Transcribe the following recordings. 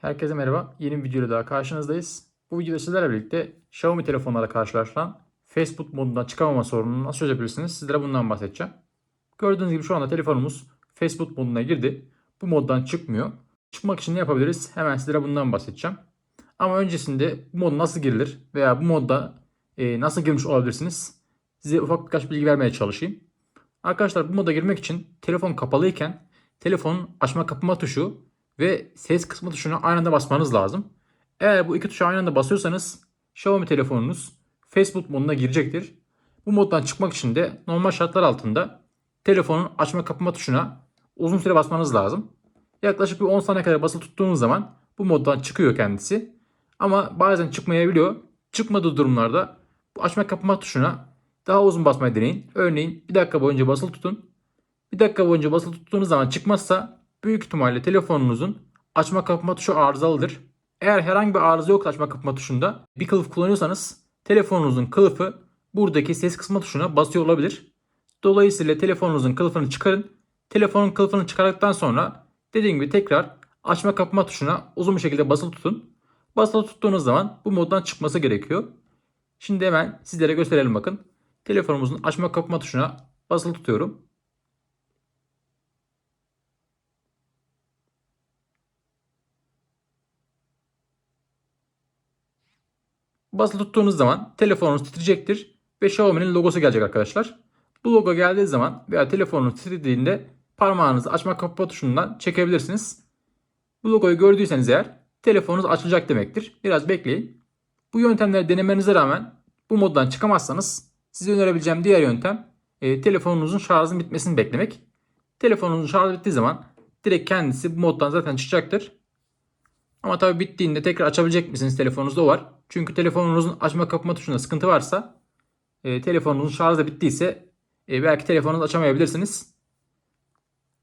Herkese merhaba. Yeni bir videoyla daha karşınızdayız. Bu videoda sizlerle birlikte Xiaomi telefonlara karşılaşılan Facebook modundan çıkamama sorununu nasıl çözebilirsiniz? Sizlere bundan bahsedeceğim. Gördüğünüz gibi şu anda telefonumuz Facebook moduna girdi. Bu moddan çıkmıyor. Çıkmak için ne yapabiliriz? Hemen sizlere bundan bahsedeceğim. Ama öncesinde bu mod nasıl girilir veya bu modda e, nasıl girmiş olabilirsiniz? Size ufak birkaç bilgi vermeye çalışayım. Arkadaşlar bu moda girmek için telefon kapalıyken telefonun açma kapama tuşu ve ses kısmı tuşuna aynı anda basmanız lazım. Eğer bu iki tuşa aynı anda basıyorsanız Xiaomi telefonunuz Facebook moduna girecektir. Bu moddan çıkmak için de normal şartlar altında telefonun açma kapama tuşuna uzun süre basmanız lazım. Yaklaşık bir 10 saniye kadar basılı tuttuğunuz zaman bu moddan çıkıyor kendisi. Ama bazen çıkmayabiliyor. Çıkmadığı durumlarda bu açma kapama tuşuna daha uzun basmayı deneyin. Örneğin bir dakika boyunca basılı tutun. Bir dakika boyunca basılı tuttuğunuz zaman çıkmazsa büyük ihtimalle telefonunuzun açma kapama tuşu arızalıdır. Eğer herhangi bir arıza yok açma kapama tuşunda bir kılıf kullanıyorsanız telefonunuzun kılıfı buradaki ses kısma tuşuna basıyor olabilir. Dolayısıyla telefonunuzun kılıfını çıkarın. Telefonun kılıfını çıkardıktan sonra dediğim gibi tekrar açma kapama tuşuna uzun bir şekilde basılı tutun. Basılı tuttuğunuz zaman bu moddan çıkması gerekiyor. Şimdi hemen sizlere gösterelim bakın. Telefonumuzun açma kapama tuşuna basılı tutuyorum. Basılı tuttuğunuz zaman telefonunuz titreyecektir ve Xiaomi'nin logosu gelecek arkadaşlar. Bu logo geldiği zaman veya telefonunuz titrediğinde parmağınızı açma kapama tuşundan çekebilirsiniz. Bu logoyu gördüyseniz eğer telefonunuz açılacak demektir. Biraz bekleyin. Bu yöntemleri denemenize rağmen bu moddan çıkamazsanız size önerebileceğim diğer yöntem e, telefonunuzun şarjının bitmesini beklemek. Telefonunuzun şarjı bittiği zaman direkt kendisi bu moddan zaten çıkacaktır. Ama tabi bittiğinde tekrar açabilecek misiniz telefonunuzda o var. Çünkü telefonunuzun açma kapama tuşunda sıkıntı varsa e, telefonunuzun şarjı da bittiyse e, belki telefonunuzu açamayabilirsiniz.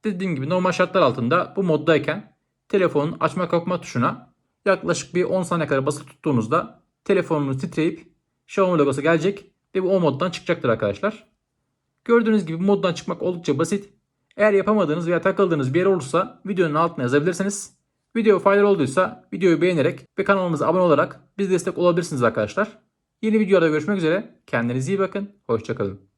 Dediğim gibi normal şartlar altında bu moddayken telefonun açma kapama tuşuna yaklaşık bir 10 saniye kadar basılı tuttuğunuzda telefonunuz titreyip Xiaomi logosu gelecek ve bu o moddan çıkacaktır arkadaşlar. Gördüğünüz gibi moddan çıkmak oldukça basit. Eğer yapamadığınız veya takıldığınız bir yer olursa videonun altına yazabilirsiniz. Video faydalı olduysa videoyu beğenerek ve kanalımıza abone olarak biz destek olabilirsiniz arkadaşlar. Yeni videoda görüşmek üzere. Kendinize iyi bakın. Hoşçakalın.